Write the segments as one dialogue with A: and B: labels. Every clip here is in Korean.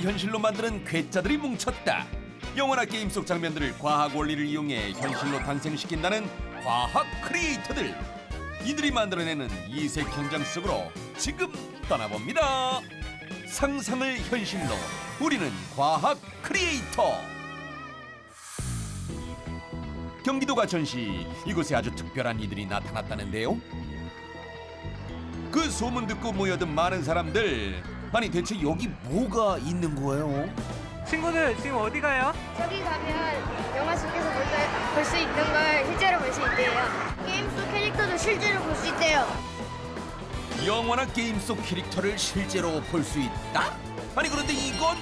A: 현실로 만드는 괴짜들이 뭉쳤다. 영화나 게임 속 장면들을 과학 원리를 이용해 현실로 탄생시킨다는 과학 크리에이터들. 이들이 만들어내는 이색 현장 속으로 지금 떠나봅니다. 상상을 현실로 우리는 과학 크리에이터. 경기도 과천시 이곳에 아주 특별한 이들이 나타났다는데요. 그 소문 듣고 모여든 많은 사람들 아니 대체 여기 뭐가 있는 거예요?
B: 친구들 지금 어디 가요?
C: 저기 가면 영화 속에서 볼 수 있는 걸 실제로 볼 수 있대요. 게임 속 캐릭터도 실제로 볼 수 있대요.
A: 영화나 게임 속 캐릭터를 실제로 볼 수 있다? 아니 그런데 이건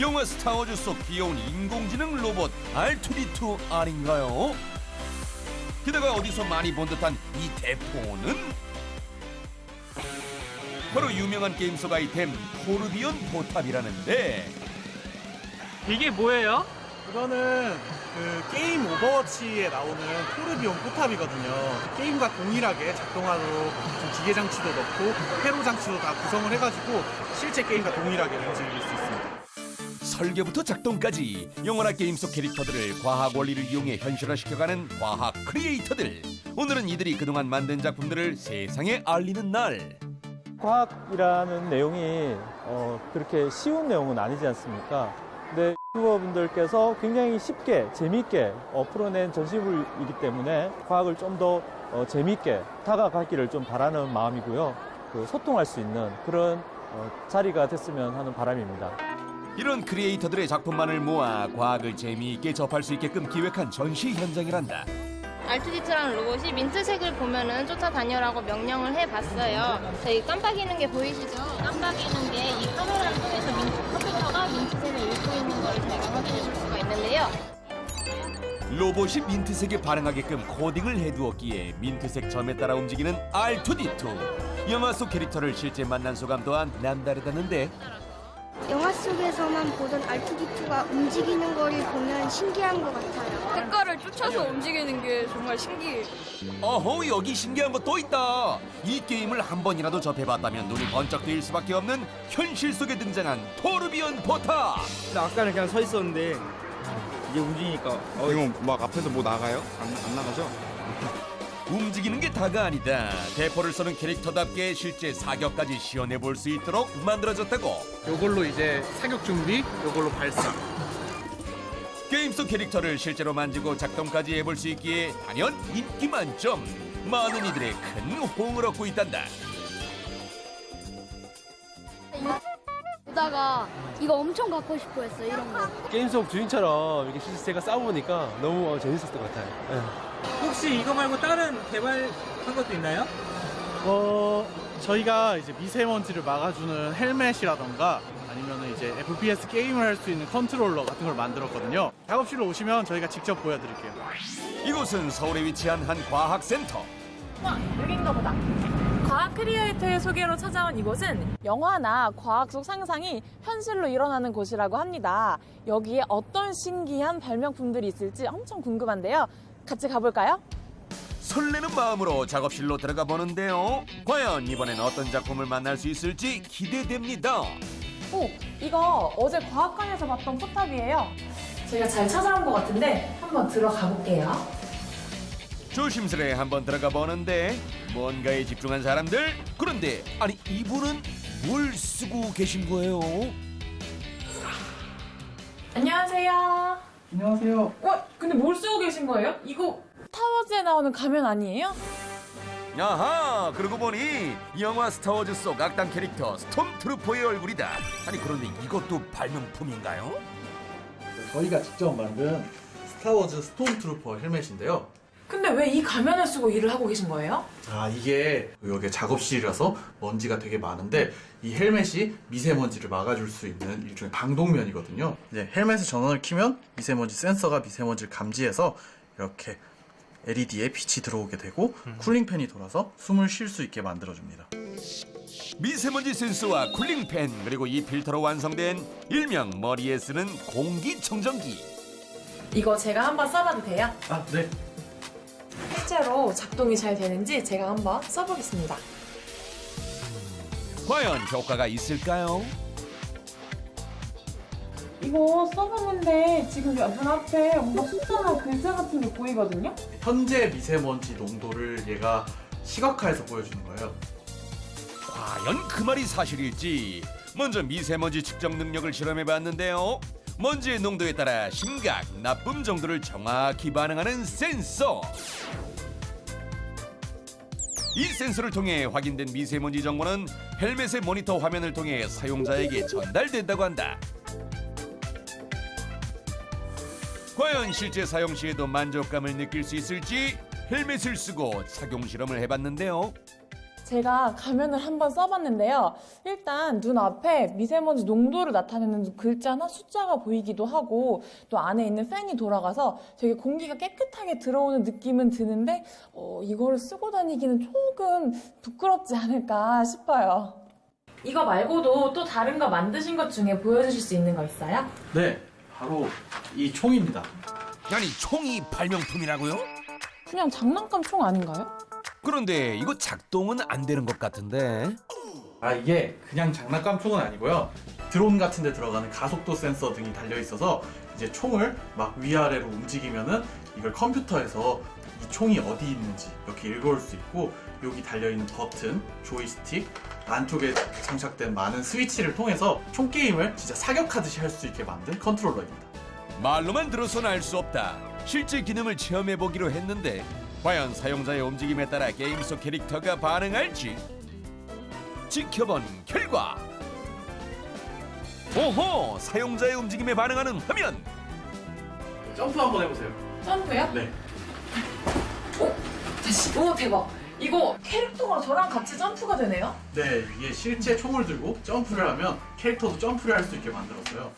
A: 영화 스타워즈 속 귀여운 인공지능 로봇 R2D2 아닌가요? 게다가 어디서 많이 본 듯한 이 대포는 바로 유명한 게임 속 아이템 포르비온 포탑이라는데
B: 이게 뭐예요?
D: 이거는 그 게임 오버워치에 나오는 포르비온 포탑이거든요. 게임과 동일하게 작동하도록 좀 기계 장치도 넣고 회로 장치도 다 구성을 해가지고 실제 게임과 동일하게 움직일 수 있습니다.
A: 설계부터 작동까지 영화나 게임 속 캐릭터들을 과학 원리를 이용해 현실화시켜가는 과학 크리에이터들 오늘은 이들이 그동안 만든 작품들을 세상에 알리는 날
E: 과학이라는 내용이 어, 그렇게 쉬운 내용은 아니지 않습니까? 근데 유튜버분들께서 굉장히 쉽게 재미있게 어, 풀어낸 전시물이기 때문에 과학을 좀더 어, 재미있게 다가가기를 좀 바라는 마음이고요. 그 소통할 수 있는 그런 어, 자리가 됐으면 하는 바람입니다.
A: 이런 크리에이터들의 작품만을 모아 과학을 재미있게 접할 수 있게끔 기획한 전시 현장이란다
C: R2D2라는 로봇이 민트색을 보면은 쫓아다녀라고 명령을 해봤어요. 저희 깜빡이는 게 보이시죠? 깜빡이는 게 이 카메라를 통해서 민트, 컴퓨터가 민트색을 읽고 있는 걸 저희가 확인해 볼 수가 있는데요.
A: 로봇이 민트색에 반응하게끔 코딩을 해두었기에 민트색 점에 따라 움직이는 R2D2 영화 속 캐릭터를 실제 만난 소감 또한 남다르다는데
F: 영화 속에서만 보던 R2D2가 움직이는 거를 보면 신기한 것 같아요.
G: 색깔을 쫓아서 움직이는 게 정말 신기해요.
A: 어허 여기 신기한 거 또 있다 이 게임을 한 번이라도 접해봤다면 눈이 번쩍 뜨일 수밖에 없는 현실 속에 등장한 토르비온 포탑
H: 아까는 그냥 서 있었는데 이제 움직이니까 어,
I: 지금 막 앞에서 뭐 나가요? 안, 안 나가죠?
A: 움직이는 게 다가 아니다 대포를 쏘는 캐릭터답게 실제 사격까지 시연해 볼 수 있도록 만들어졌다고
D: 요걸로 이제 사격 준비, 요걸로 발사.
A: 게임 속 캐릭터를 실제로 만지고 작동까지 해볼 수 있기에 단연 인기 만점 많은 이들의 큰 호응을 얻고 있단다
F: 보다가 이거 엄청 갖고 싶어 했어요, 이런 거.
E: 게임 속 주인처럼 이렇게 실제 제가 싸워보니까 너무 재밌었던 것 같아요.
B: 혹시 이거 말고 다른 개발한 것도 있나요?
D: 어, 저희가 이제 미세먼지를 막아주는 헬멧이라던가 아니면 이제 FPS 게임을 할 수 있는 컨트롤러 같은 걸 만들었거든요. 작업실로 오시면 저희가 직접 보여드릴게요.
A: 이곳은 서울에 위치한 한 과학센터
J: 여긴가 보다. 과학 크리에이터의 소개로 찾아온 이곳은 영화나 과학 속 상상이 현실로 일어나는 곳이라고 합니다. 여기에 어떤 신기한 발명품들이 있을지 엄청 궁금한데요. 같이 가볼까요?
A: 설레는 마음으로 작업실로 들어가 보는데요 과연 이번엔 어떤 작품을 만날 수 있을지 기대됩니다
J: 오, 이거 어제 과학관에서 봤던 포탑이에요. 제가 잘 찾아온 것 같은데 한번 들어가 볼게요.
A: 조심스레 한번 들어가 보는데 뭔가에 집중한 사람들 그런데 아니 이분은 뭘 쓰고 계신 거예요?
J: 안녕하세요.
D: 안녕하세요.
J: 어, 근데 뭘 쓰고 계신 거예요? 이거 타워즈에 나오는 가면 아니에요?
A: 아하 그러고 보니 영화 스타워즈 속 악당 캐릭터 스톰트루퍼의 얼굴이다 아니 그런데 이것도 발명품인가요?
D: 저희가 직접 만든 스타워즈 스톰트루퍼 헬멧인데요.
J: 근데 왜 이 가면을 쓰고 일을 하고 계신 거예요?
D: 아, 이게 여기 작업실이라서 먼지가 되게 많은데 이 헬멧이 미세먼지를 막아줄 수 있는 일종의 방독면이거든요. 이제 헬멧의 전원을 키면 미세먼지 센서가 미세먼지를 감지해서 이렇게 LED에 빛이 들어오게 되고 쿨링팬이 돌아서 숨을 쉴 수 있게 만들어줍니다.
A: 미세먼지 센서와 쿨링팬 그리고 이 필터로 완성된 일명 머리에 쓰는 공기청정기
J: 이거 제가 한번 써봐도 돼요?
D: 아, 네.
J: 실제로 작동이 잘 되는지 제가 한번 써보겠습니다.
A: 과연 효과가 있을까요?
J: 이거 써봤는데 지금 눈앞에 뭔가 숫자나 글자 같은 게 보이거든요?
D: 현재 미세먼지 농도를 얘가 시각화해서 보여주는 거예요.
A: 과연 그 말이 사실일지 먼저 미세먼지 측정 능력을 실험해 봤는데요. 먼지의 농도에 따라 심각, 나쁨 정도를 정확히 반응하는 센서. 이 센서를 통해 확인된 미세먼지 정보는 헬멧의 모니터 화면을 통해 사용자에게 전달된다고 한다. 과연 실제 사용 시에도 만족감을 느낄 수 있을지 헬멧을 쓰고 착용 실험을 해봤는데요.
J: 제가 가면을 한번 써봤는데요. 일단 눈앞에 미세먼지 농도를 나타내는 글자나 숫자가 보이기도 하고 또 안에 있는 팬이 돌아가서 되게 공기가 깨끗하게 들어오는 느낌은 드는데 어, 이거를 쓰고 다니기는 조금 부끄럽지 않을까 싶어요. 이거 말고도 또 다른 거 만드신 것 중에 보여주실 수 있는 거 있어요?
D: 네, 바로 이 총입니다.
A: 아니 총이 발명품이라고요?
J: 그냥 장난감 총 아닌가요?
A: 그런데 이거 작동은 안 되는 것 같은데
D: 아 이게 그냥 장난감 총은 아니고요. 드론 같은 데 들어가는 가속도 센서 등이 달려 있어서 이제 총을 막 위아래로 움직이면은 이걸 컴퓨터에서 이 총이 어디 있는지 이렇게 읽어올 수 있고 여기 달려 있는 버튼, 조이스틱 안쪽에 장착된 많은 스위치를 통해서 총 게임을 진짜 사격하듯이 할 수 있게 만든 컨트롤러입니다.
A: 말로만 들어서는 알수 없다 실제 기능을 체험해 보기로 했는데 과연 사용자의 움직임에 따라 게임 속 캐릭터가 반응할지 지켜본 결과 오호 사용자의 움직임에 반응하는 화면
D: 점프 한번 해보세요.
J: 점프요?
D: 네.
J: 다시. 오 대박. 이거 캐릭터가 저랑 같이 점프가 되네요?
D: 네, 이게 실제 총을 들고 점프를 하면 캐릭터도 점프를 할 수 있게 만들었어요.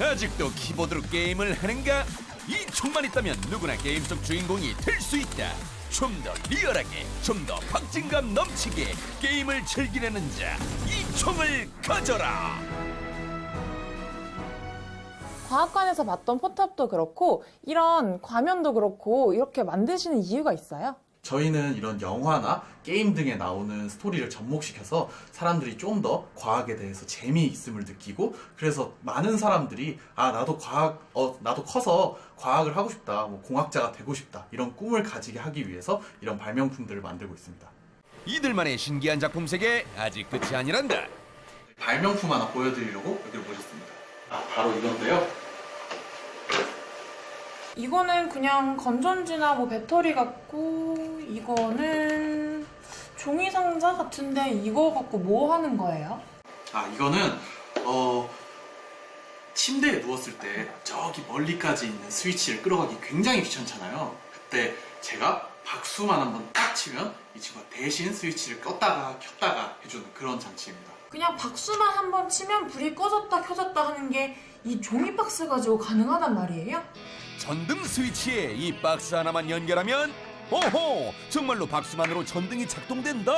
A: 아직도 키보드로 게임을 하는가? 이 총만 있다면 누구나 게임 속 주인공이 될 수 있다. 좀 더 리얼하게, 좀 더 박진감 넘치게 게임을 즐기려는 자, 이 총을 가져라.
J: 과학관에서 봤던 포탑도 그렇고 이런 과면도 그렇고 이렇게 만드시는 이유가 있어요?
D: 저희는 이런 영화나 게임 등에 나오는 스토리를 접목시켜서 사람들이 좀 더 과학에 대해서 재미있음을 느끼고 그래서 많은 사람들이 아 나도 과학 어 나도 커서 과학을 하고 싶다 뭐 공학자가 되고 싶다 이런 꿈을 가지게 하기 위해서 이런 발명품들을 만들고 있습니다.
A: 이들만의 신기한 작품 세계 아직 끝이 아니란다.
D: 발명품 하나 보여드리려고 여기를 모셨습니다. 아 바로 이건데요.
J: 이거는 그냥 건전지나 뭐 배터리 같고 이거는 종이 상자 같은데 이거 갖고 뭐 하는 거예요?
D: 아 이거는 어 침대에 누웠을 때 저기 멀리까지 있는 스위치를 끌어가기 굉장히 귀찮잖아요. 그때 제가 박수만 한번 딱 치면 이 친구가 대신 스위치를 껐다가 켰다가 해주는 그런 장치입니다.
J: 그냥 박수만 한번 치면 불이 꺼졌다 켜졌다 하는 게 이 종이 박스 가지고 가능하단 말이에요?
A: 전등 스위치에 이 박스 하나만 연결하면 오호 정말로 박수만으로 전등이 작동된다.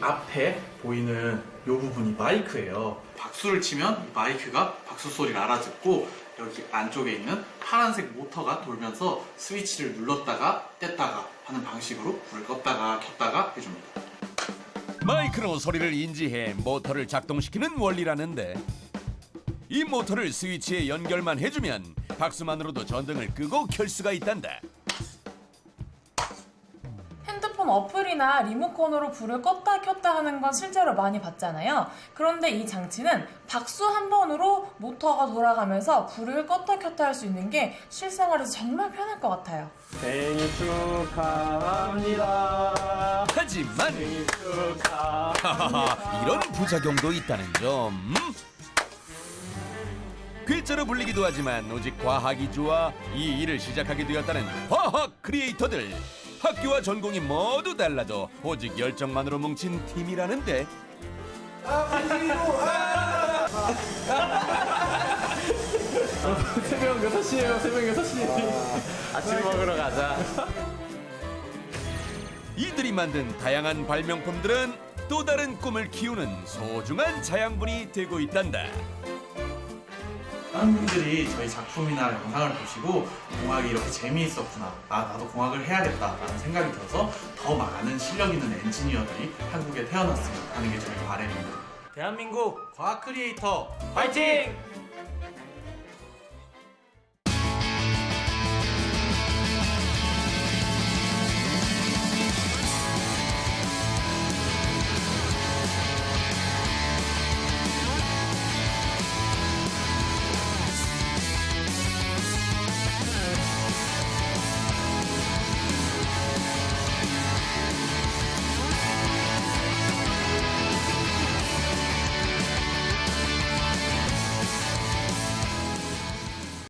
D: 앞에 보이는 이 부분이 마이크예요. 박수를 치면 이 마이크가 박수 소리를 알아듣고 여기 안쪽에 있는 파란색 모터가 돌면서 스위치를 눌렀다가 뗐다가 하는 방식으로 불을 껐다가 켰다가 해줍니다.
A: 마이크로 소리를 인지해 모터를 작동시키는 원리라는데 이 모터를 스위치에 연결만 해주면 박수만으로도 전등을 끄고 켤 수가 있단다.
J: 핸드폰 어플이나 리모컨으로 불을 껐다 켰다 하는 건 실제로 많이 봤잖아요. 그런데 이 장치는 박수 한 번으로 모터가 돌아가면서 불을 껐다 켰다 할 수 있는 게 실생활에서 정말 편할 것 같아요.
E: 생일 축하합니다.
A: 하지만
E: 생일 축하.
A: 하하하 이런 부작용도 있다는 점. 괴짜로 불리기도 하지만 오직 과학이 좋아 이 일을 시작하게 되었다는 과학 크리에이터들. 학교와 전공이 모두 달라도 오직 열정만으로 뭉친 팀이라는데
E: 새벽 6시에요, 새벽 6시. 아침 먹으러 가자.
A: 이들이 만든 다양한 발명품들은 또 다른 꿈을 키우는 소중한 자양분이 되고 있단다.
D: 많은 분들이 저희 작품이나 영상을 보시고 공학이 이렇게 재미있었구나 아 나도 공학을 해야겠다 라는 생각이 들어서 더 많은 실력 있는 엔지니어들이 한국에 태어났으면 하는 게 저희 바람입니다
B: 대한민국
D: 과학 크리에이터
B: 파이팅!